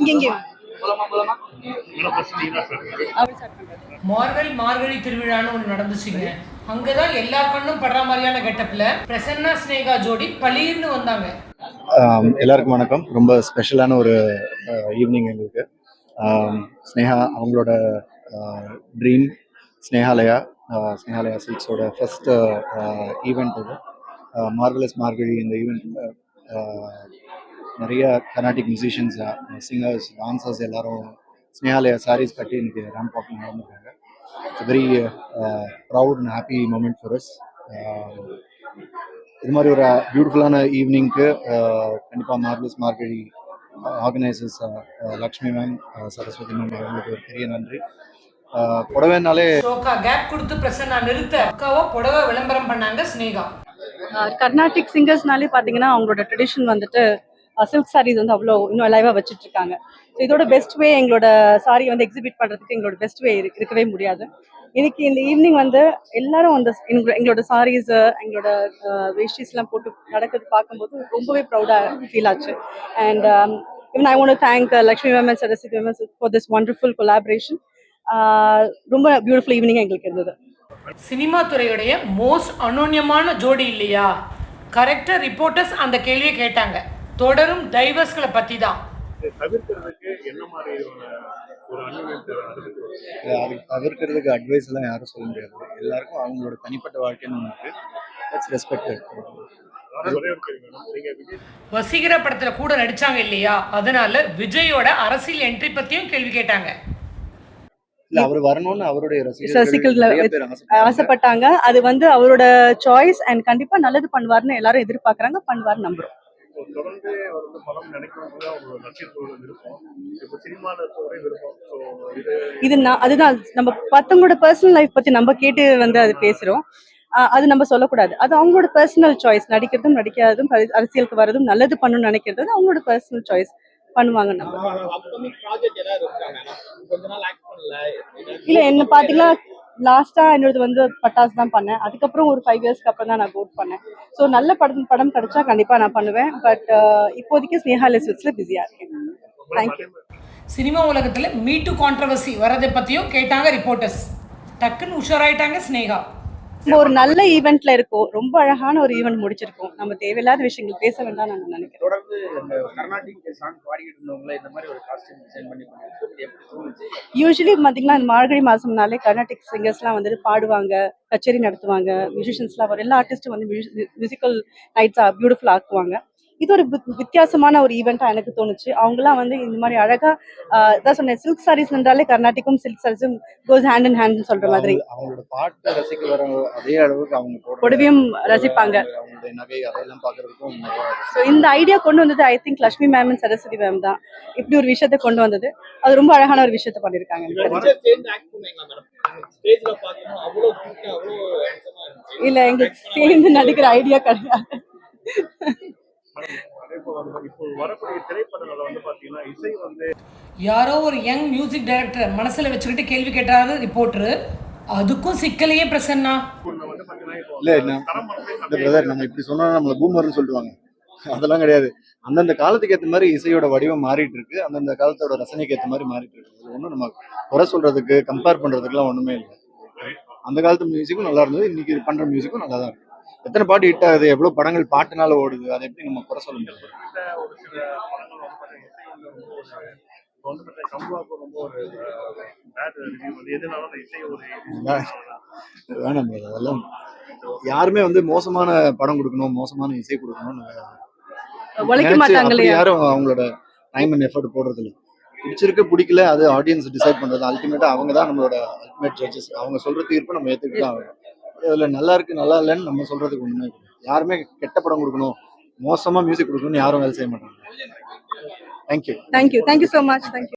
இங்க இங்க மார்கழி மார்கழி திருவிழான்னு ஒன்று நடந்துச்சுங்க. அங்கதான் எல்லா கண்ணும் படுற மாதிரியான கெட்டப்ல பிரசன்னா ஸ்னேகா ஜோடி பளீர்னு வந்தாங்க. எல்லாருக்கும் வணக்கம். ரொம்ப ஸ்பெஷலான ஒரு ஈவினிங் எங்களுக்கு. ஸ்னேகா அவங்களோட ட்ரீம் ஸ்னேகாலயா ஸ்னேகாலயா சில்க்ஸோட ஃபர்ஸ்ட் ஈவெண்ட் இது. மார்வலஸ் மார்கழி இந்த ஈவெண்ட்டில் நிறைய கர்நாடிக் மியூசிஷியன்ஸ் சிங்கர்ஸ் டான்சர்ஸ் எல்லாரும் ஸ்னேகாலயா சாரீஸ் கட்டி இன்னைக்கு ramp walking நடந்திருக்காங்க it's very proud and happy moment for us இது மாதிரி ஒரு பியூட்டிஃபுல்லான ஈவினிங்க்கு கண்டிப்பாக marvellous Margazhi organisers Lakshmi ma'am Saraswathi ma'am அவங்களுக்கு ஒரு பெரிய நன்றி. புடவைனாலே ஷோக்கா கேப் கொடுத்து பிரசன்னா நிறுத்த. அக்காவா புடவை விளம்பரம் பண்ணாங்க ஸ்னேகா கர்நாடிக் சிங்கர்ஸ்னாலே பார்த்தீங்கன்னா அவங்களோட ட்ரெடிஷன் வந்துட்டு சில்க் சாரீஸ் வந்து அவ்வளோ இன்னும் அலைவாக வச்சுட்டு இருக்காங்க ஸோ இதோட பெஸ்ட் வே எங்களோட சாரி வந்து எக்ஸிபிட் பண்ணுறதுக்கு எங்களோட பெஸ்ட் வே இருக்கவே முடியாது. இன்னைக்கு இந்த ஈவினிங் வந்து எல்லாரும் அந்த எங்களோட- எங்களோட சாரீஸ் எங்களோட வேஷ்டிஸ்லாம் போட்டு நடக்கிறது பார்க்கும்போது ரொம்பவே ப்ரௌடாக ஃபீல் ஆச்சு. And um, even I want thank Lakshmi ma'am and Saraswathi ma'am for this wonderful collaboration ரொம்ப பியூட்டிஃபுல் ஈவினிங் எங்களுக்கு இருந்தது. சினிமா துறையுடைய மோஸ்ட் அனோன்யமான ஜோடி இல்லையா? கரெக்டாக ரிப்போர்ட்டர்ஸ் அந்த கேள்வியை கேட்டாங்க. தொடரும் டைவர்ஸ்களை பத்தி தான் தவிர்க்கிறதுக்கு அட்வைஸ் எல்லாம் யாரும் சொல்ல முடியாது. எல்லாருக்கும் அவங்களோட தனிப்பட்ட வாழ்க்கைன்னு ஒன்று ரெஸ்பெக்டட் வசீகர படத்துல கூட நடிச்சாங்க இல்லையா? அதனால விஜயோட அரசியல் என்ட்ரி பத்தியும் கேள்வி கேட்டாங்க. இல்ல அவர் வரணும்னு அவருடைய ரசிகர்கள். ஆசைப்பட்டாங்க. அது வந்து அவரோட சாய்ஸ் அண்ட் கண்டிப்பா நல்லது பண்ணுவார்னு எல்லாரும் எதிர்பார்க்கறாங்க. பண்ணுவார் நம்புறோம். இப்போ தொடர்ந்து வந்து படம் நினைக்கிறது அவங்களோட நட்சத்திரோட விருப்பம். இப்போ சினிமாவில் ஒரே விருப்பம். ஸோ இது இது நான் அதுதான். நம்ம மத்தவங்களோட பர்சனல் லைஃப் பத்தி நம்ம கேட்டு வந்து அது பேசுறோம். ஆஹ் அது நம்ம சொல்லக்கூடாது. அது அவங்களோட பர்சனல் சாய்ஸ் நடிக்கிறதும் நடிக்காததும் அரசியலுக்கு வரதும் நல்லது பண்ணணும்னு நினைக்கிறது அவங்களோட பர்சனல் சாய்ஸ் பண்ணுவாங்க நம்ம. அப்கமிங் ப்ராஜெக்ட் ஏதாவது இருக்காங்க நான் கொஞ்ச நாள் ஆக்ட் பண்ணல. இல்ல என்ன பாத்தீங்கன்னா லாஸ்ட்டாக என்னோடது வந்து பட்டாசு தான் பண்ணேன். அதுக்கப்புறம் ஒரு ஃபைவ் இயர்ஸ்க்கு அப்புறம் தான் நான் கோட் பண்ணேன். ஸோ நல்ல படம் படம் கிடைச்சா கண்டிப்பாக நான் பண்ணுவேன். பட் இப்போதைக்கு ஸ்னேஹாலே ஸ்விட்ஸ்ல பிஸியாக இருக்கேன். தேங்க்யூ சினிமா உலகத்துல மீட்டு கான்ட்ரவர்சி வரதை பற்றியும் கேட்டாங்க ரிப்போர்ட்டர்ஸ் டக்குன்னு உஷாராயிட்டாங்க ஸ்னேகா. நம்ம ஒரு நல்ல ஈவெண்ட்ல இருக்கோம். ரொம்ப அழகான ஒரு ஈவெண்ட் முடிச்சிருக்கோம். நம்ம தேவையில்லாத விஷயங்கள் பேச வேண்டாம் நான் நினைக்கிறேன். தொடர்ந்து இந்த கர்நாடிக் சாங் பாடிக்கிட்டு இருந்தவங்கள இந்த மாதிரி ஒரு காஸ்டியூம் டிசைன் பண்ணி யூஸ்வலி பார்த்தீங்கன்னா இந்த மார்கழி மாசம்னாலே கர்நாடிக் சிங்கர்ஸ்லாம் வந்துட்டு பாடுவாங்க கச்சேரி நடத்துவாங்க மியூசிஷியன்ஸ்லாம் வரும் எல்லா ஆர்டிஸ்ட்டும் வந்து மியூசிக்கல் நைட்ஸ் பியூட்டிஃபுல் ஆக்குவாங்க. இது ஒரு வித்- வித்தியாசமான ஒரு ஈவெண்ட்டா எனக்கு தோணுச்சு. அவங்கலாம் வந்து இந்த மாதிரி அழகா ஆஹ் இதான் சொன்னேன் சில்க் சாரீஸ் என்றாலே கர்நாடிக்கும் சில்க் சாரீஸும் கோஸ் ஹேண்ட் இன் ஹேண்ட் சொல்ற மாதிரி. அவங்க- அவங்களோட பாட்டை ரசிக்க வர அதே அளவுக்கு அவங்க போடுற புடவையும் ரசிப்பாங்க. ஸோ இந்த ஐடியா கொண்டு வந்தது I think Lakshmi ma'am and Saraswathi ma'am தான். இப்படி ஒரு விஷயத்த கொண்டு வந்தது. அது ரொம்ப அழகான ஒரு விஷயத்த பண்ணியிருக்காங்க. இல்ல எங்களுக்கு சேர்ந்து நடிக்கிற ஐடியா கிடையாது. யாரோ ஒரு யங் மியூசிக் டைரக்டர் மனசுல வச்சுக்கிட்டு கேள்வி கேட்டாரு ரிப்போர்ட்டர். அதுக்கும் சிக்கலையே பிரசன்னா. இல்ல இந்த பிரதர் நம்ம இப்படி சொன்னா நம்மள பூமர்னு சொல்லிடுவாங்க. அதெல்லாம் கிடையாது. அந்தந்த காலத்துக்கு ஏற்ற மாதிரி இசையோட வடிவம் மாறிட்டு இருக்கு. அந்தந்த காலத்தோட ரசனைக்கு ஏற்ற மாதிரி மாறிட்டு இருக்கு. அது ஒன்றும் நம்ம குறை சொல்றதுக்கு கம்பேர் பண்றதுக்குலாம் ஒண்ணுமே இல்லை. அந்த காலத்து மியூசிக்கும் நல்லா இருந்தது. இன்னைக்கு பண்ற மியூசிக்கும் நல்லா தான் இருக்கு. எத்தனை பாட்டு ஹிட் ஆகுது? எவ்வளவு படங்கள் பாட்டுனால ஓடுது? அதை எப்படி நம்ம குறை சொல்ல முடியாது வேணாம். அதெல்லாம் யாருமே வந்து மோசமான படம் கொடுக்கணும் மோசமான இசை கொடுக்கணும்னு யாரும் அவங்களோட டைம் அண்ட் எஃபர்ட் போடுறது இல்ல பிடிச்சிருக்கு பிடிக்கல அது ஆடியன்ஸ் டிசைட் பண்றது. அல்டிமேட்டா அவங்க தான் நம்மளோட அல்டிமேட் ஜட்ஜஸ் அவங்க சொல்ற தீர்ப்பு நம்ம ஏத்துக்கிட்டு தான் ஆகணும். அதில் நல்லா இருக்கு நல்லா இல்லைன்னு நம்ம சொல்றதுக்கு ஒன்று யாருமே கெட்ட படம் கொடுக்கணும் மோசமா மியூசிக் கொடுக்கணும்னு யாரும் வேலை செய்ய மாட்டாங்க. Thank you thank you thank you so much thank you